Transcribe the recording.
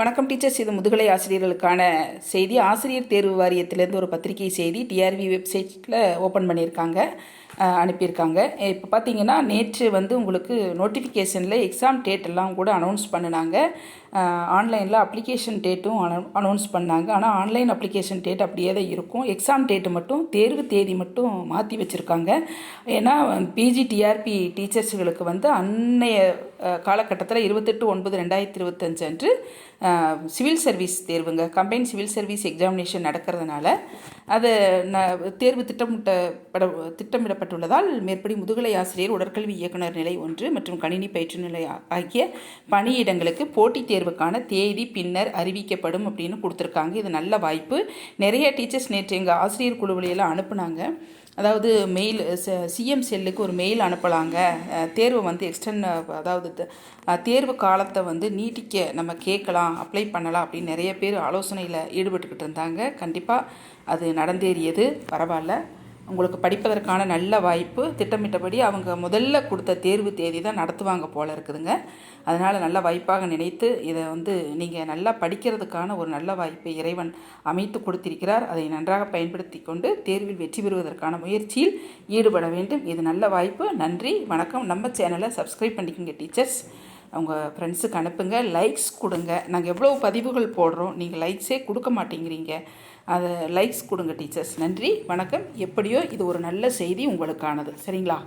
வணக்கம் டீச்சர்ஸ். இது முதுகலை ஆசிரியர்களுக்கான செய்தி. ஆசிரியர் தேர்வு வாரியத்திலேருந்து ஒரு பத்திரிகை செய்தி. டிஆர்வி வெப்சைட்டில் ஓப்பன் பண்ணியிருக்காங்க. அனுப்பியிருக்காங்க. இப்போ பார்த்தீங்கன்னா நேற்று வந்து உங்களுக்கு நோட்டிஃபிகேஷனில் எக்ஸாம் டேட் எல்லாம் கூட அனௌன்ஸ் பண்ணினாங்க. ஆன்லைனில் அப்ளிகேஷன் டேட்டும் அனௌன்ஸ் பண்ணாங்க. ஆனால் ஆன்லைன் அப்ளிகேஷன் டேட் அப்படியே தான் இருக்கும். எக்ஸாம் டேட்டு மட்டும் தேர்வு தேதி மட்டும் மாற்றி வச்சுருக்காங்க. ஏன்னா பிஜி டிஆர்பி டீச்சர்ஸுகளுக்கு வந்து அன்னைய காலகட்டத்தில் இருபத்தெட்டு ஒன்பது ரெண்டாயிரத்தி இருபத்தஞ்சு அன்று சிவில் சர்வீஸ் தேர்வுங்க கம்பைன் சிவில் சர்வீஸ் எக்ஸாமினேஷன் நடக்கிறதுனால அது ந- தேர்வு திட்டமிடப்பட்ட வழங்கப்பட்டுள்ளதால் மேற்படி முதுகலை ஆசிரியர் உடற்கல்வி இயக்குனர் நிலை ஒன்று மற்றும் கணினி பயிற்று நிலை ஆகிய பணியிடங்களுக்கு போட்டித் தேர்வுக்கான தேதி பின்னர் அறிவிக்கப்படும் அப்படின்னு கொடுத்துருக்காங்க. இது நல்ல வாய்ப்பு. நிறைய டீச்சர்ஸ் நேற்று எங்கள் ஆசிரியர் குழுவிலையெல்லாம் அனுப்புனாங்க. அதாவது மெயில் சிஎம் செல்லுக்கு ஒரு மெயில் அனுப்பலாங்க. தேர்வை வந்து எக்ஸ்டன் அதாவது தேர்வு காலத்தை வந்து நீட்டிக்க நம்ம கேட்கலாம் அப்ளை பண்ணலாம் அப்படின்னு நிறைய பேர் ஆலோசனையில் ஈடுபட்டுக்கிட்டு இருந்தாங்க. கண்டிப்பாக அது நடந்தேறியது. பரவாயில்ல. உங்களுக்கு படிப்பதற்கான நல்ல வாய்ப்பு திட்டமிட்டபடி அவங்க முதல்ல கொடுத்த தேர்வு தேதி தான் நடத்துவாங்க போல இருக்குதுங்க. அதனால் நல்ல வாய்ப்பாக நினைத்து இதை வந்து நீங்கள் நல்லா படிக்கிறதுக்கான ஒரு நல்ல வாய்ப்பை இறைவன் அமைத்து கொடுத்திருக்கிறார். அதை நன்றாக பயன்படுத்தி கொண்டு தேர்வில் வெற்றி பெறுவதற்கான முயற்சியில் ஈடுபட வேண்டும். இது நல்ல வாய்ப்பு. நன்றி. வணக்கம். நம்ம சேனலை சப்ஸ்கிரைப் பண்ணிக்கோங்க டீச்சர்ஸ். அவங்க ஃப்ரெண்ட்ஸுக்கு அனுப்புங்க லைக்ஸ் கொடுங்க. நாங்கள் எவ்வளோ பதிவுகள் போடுறோம் நீங்கள் லைக்ஸே கொடுக்க மாட்டேங்கிறீங்க. அதை லைக்ஸ் கொடுங்க டீச்சர்ஸ் நன்றி வணக்கம். எப்படியோ இது ஒரு நல்ல செய்தி உங்களுக்கானது. சரிங்களா?